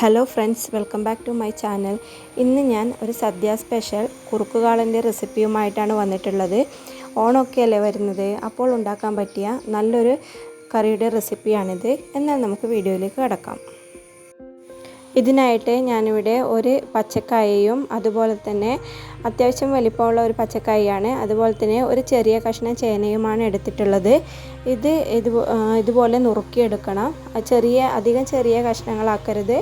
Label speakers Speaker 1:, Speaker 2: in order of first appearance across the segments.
Speaker 1: Hello friends welcome back to my channel ഇന്ന് ഞാൻ ഒരു സദ്യ സ്പെഷ്യൽ കുറുക്കുകാളന്റെ റെസിപ്പിയുമായിട്ടാണ് വന്നിട്ടുള്ളത്. ഓണമൊക്കെ അല്ലേ വരുന്നത്? അപ്പോൾ ഉണ്ടാക്കാൻ പറ്റിയ നല്ലൊരു കറിയുടെ റെസിപ്പിയാണിത് എന്നാൽ നമുക്ക് വീഡിയോയിലേക്ക് കിടക്കാം. ഇതിനായിട്ട് ഞാനിവിടെ ഒരു പച്ചക്കായയും അതുപോലെ തന്നെ അത്യാവശ്യം വലിപ്പമുള്ള ഒരു പച്ചക്കായയാണ് അതുപോലെ തന്നെ ഒരു ചെറിയ കഷ്ണം ചേനയുമാണ് എടുത്തിട്ടുള്ളത്. ഇത് ഇത് ഇതുപോലെ നുറുക്കിയെടുക്കണം. ചെറിയ അധികം ചെറിയ കഷ്ണങ്ങളാക്കരുത്.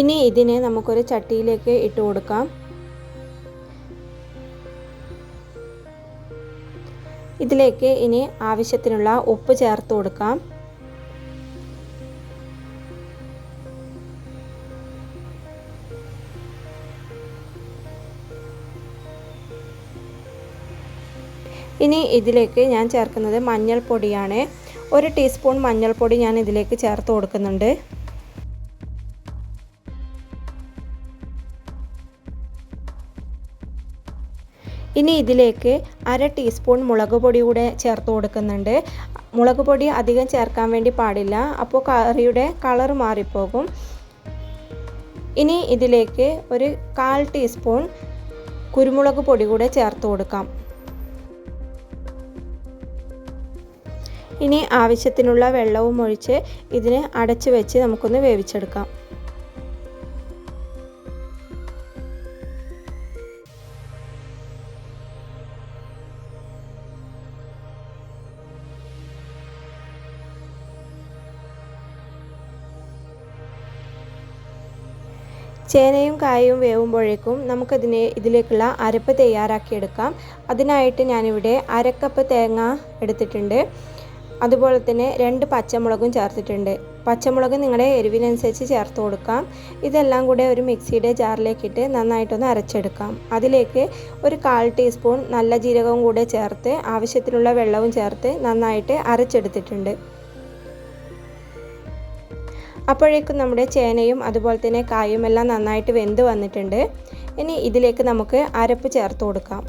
Speaker 1: ഇനി ഇതിനെ നമുക്കൊരു ചട്ടിയിലേക്ക് ഇട്ട് കൊടുക്കാം. ഇതിലേക്ക് ഇനി ആവശ്യത്തിനുള്ള ഉപ്പ് ചേർത്ത് കൊടുക്കാം. ഇനി ഇതിലേക്ക് ഞാൻ ചേർക്കുന്നത് മഞ്ഞൾപ്പൊടിയാണ്. ഒരു ടീസ്പൂൺ മഞ്ഞൾപ്പൊടി ഞാൻ ഇതിലേക്ക് ചേർത്ത് കൊടുക്കുന്നുണ്ട്. ഇനി ഇതിലേക്ക് അര ടീസ്പൂൺ മുളക് പൊടി കൂടെ ചേർത്ത് കൊടുക്കുന്നുണ്ട്. മുളക് പൊടി അധികം ചേർക്കാൻ വേണ്ടി പാടില്ല. അപ്പോൾ കറിയുടെ കളർ മാറിപ്പോകും. ഇനി ഇതിലേക്ക് ഒരു കാൽ ടീസ്പൂൺ കുരുമുളക് പൊടി കൂടെ ചേർത്ത് കൊടുക്കാം. ഇനി ആവശ്യത്തിനുള്ള വെള്ളവും ഒഴിച്ച് ഇതിനെ അടച്ചു വെച്ച് നമുക്കൊന്ന് വേവിച്ചെടുക്കാം. ചേനയും കായയും വേവുമ്പോഴേക്കും നമുക്കതിനെ ഇതിലേക്കുള്ള അരപ്പ് തയ്യാറാക്കിയെടുക്കാം. അതിനായിട്ട് ഞാനിവിടെ അരക്കപ്പ് തേങ്ങ എടുത്തിട്ടുണ്ട്. അതുപോലെ തന്നെ രണ്ട് പച്ചമുളകും ചേർത്തിട്ടുണ്ട്. പച്ചമുളക് നിങ്ങളുടെ എരിവിനനുസരിച്ച് ചേർത്ത് കൊടുക്കാം. ഇതെല്ലാം കൂടെ ഒരു മിക്സിയുടെ ജാറിലേക്കിട്ട് നന്നായിട്ടൊന്ന് അരച്ചെടുക്കാം. അതിലേക്ക് ഒരു കാൽ ടീസ്പൂൺ നല്ല ജീരകവും കൂടെ ചേർത്ത് ആവശ്യത്തിനുള്ള വെള്ളവും ചേർത്ത് നന്നായിട്ട് അരച്ചെടുത്തിട്ടുണ്ട്. അപ്പോഴേക്കും നമ്മുടെ ചേനയും അതുപോലെ തന്നെ കായും എല്ലാം നന്നായിട്ട് വെന്ത് വന്നിട്ടുണ്ട്. ഇനി ഇതിലേക്ക് നമുക്ക് അരപ്പ് ചേർത്ത് കൊടുക്കാം.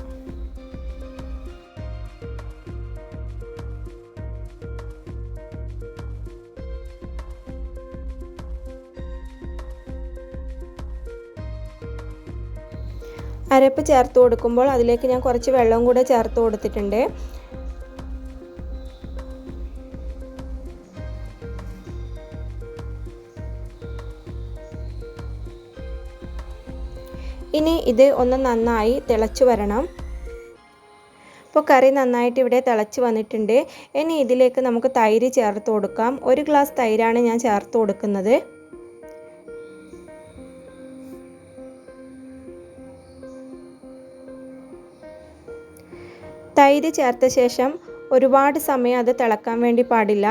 Speaker 1: അരപ്പ് ചേർത്ത് കൊടുക്കുമ്പോൾ അതിലേക്ക് ഞാൻ കുറച്ച് വെള്ളം കൂടെ ചേർത്ത് കൊടുത്തിട്ടുണ്ട്. ഇനി ഇത് ഒന്ന് നന്നായി തിളച്ചു വരണം. അപ്പോൾ കറി നന്നായിട്ട് ഇവിടെ തിളച്ച് വന്നിട്ടുണ്ട്. ഇനി ഇതിലേക്ക് നമുക്ക് തൈര് ചേർത്ത് കൊടുക്കാം. ഒരു ഗ്ലാസ് തൈരാണ് ഞാൻ ചേർത്ത് കൊടുക്കുന്നത്. തൈര് ചേർത്ത ശേഷം ഒരുപാട് സമയം അത് തിളക്കാൻ വേണ്ടി പാടില്ല.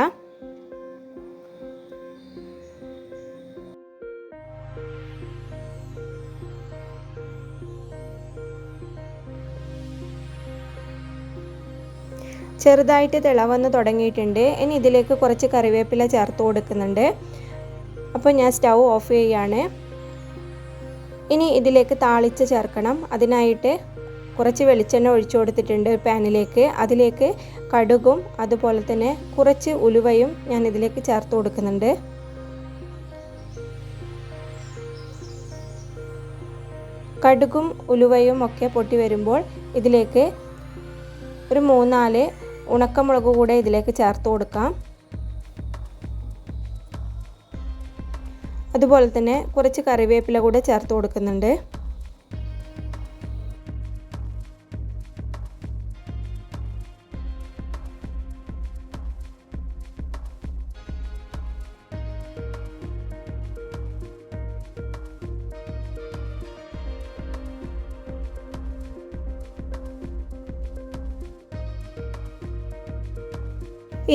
Speaker 1: ചെറുതായിട്ട് തിളവന്ന് തുടങ്ങിയിട്ടുണ്ട്. ഇനി ഇതിലേക്ക് കുറച്ച് കറിവേപ്പില ചേർത്ത് കൊടുക്കുന്നുണ്ട്. അപ്പോൾ ഞാൻ സ്റ്റൗ ഓഫ് ചെയ്യുകയാണ് ഇനി ഇതിലേക്ക് താളിച്ച് ചേർക്കണം. അതിനായിട്ട് കുറച്ച് വെളിച്ചെണ്ണ ഒഴിച്ചു കൊടുത്തിട്ടുണ്ട് പാനിലേക്ക്. അതിലേക്ക് കടുകും അതുപോലെ തന്നെ കുറച്ച് ഉലുവയും ഞാൻ ഇതിലേക്ക് ചേർത്ത് കൊടുക്കുന്നുണ്ട്. കടുകും ഉലുവയും ഒക്കെ പൊട്ടി വരുമ്പോൾ ഇതിലേക്ക് ഒരു മൂന്നാൽ ഉണക്കമുളക് കൂടെ ഇതിലേക്ക് ചേർത്ത് കൊടുക്കാം. അതുപോലെ തന്നെ കുറച്ച് കറിവേപ്പില കൂടെ ചേർത്ത് കൊടുക്കുന്നുണ്ട്.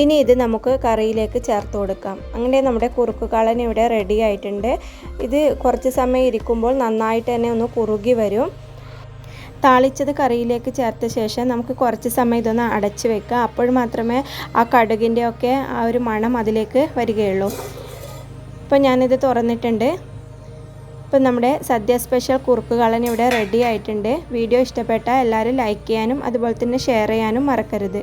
Speaker 1: ഇനി ഇത് നമുക്ക് കറിയിലേക്ക് ചേർത്ത് കൊടുക്കാം. അങ്ങനെ നമ്മുടെ കുറുക്ക് കളൻ ഇവിടെ റെഡി ആയിട്ടുണ്ട്. ഇത് കുറച്ച് സമയം ഇരിക്കുമ്പോൾ നന്നായിട്ട് തന്നെ ഒന്ന് കുറുകി വരും. താളിച്ചത് കറിയിലേക്ക് ചേർത്ത ശേഷം നമുക്ക് കുറച്ച് സമയം ഇതൊന്ന് അടച്ച് വെക്കുക അപ്പോൾ മാത്രമേ ആ കടുകിന്റെ ഒക്കെ ആ ഒരു മണം അതിലേക്ക് വരികയുള്ളൂ. ഇപ്പോൾ ഞാനിത് തുറന്നിട്ടുണ്ട്. ഇപ്പം നമ്മുടെ സദ്യ സ്പെഷ്യൽ കുറുക്ക് കളൻ ഇവിടെ റെഡി ആയിട്ടുണ്ട്. വീഡിയോ ഇഷ്ടപ്പെട്ടാൽ എല്ലാവരും ലൈക്ക് ചെയ്യാനും അതുപോലെ തന്നെ ഷെയർ ചെയ്യാനും മറക്കരുത്.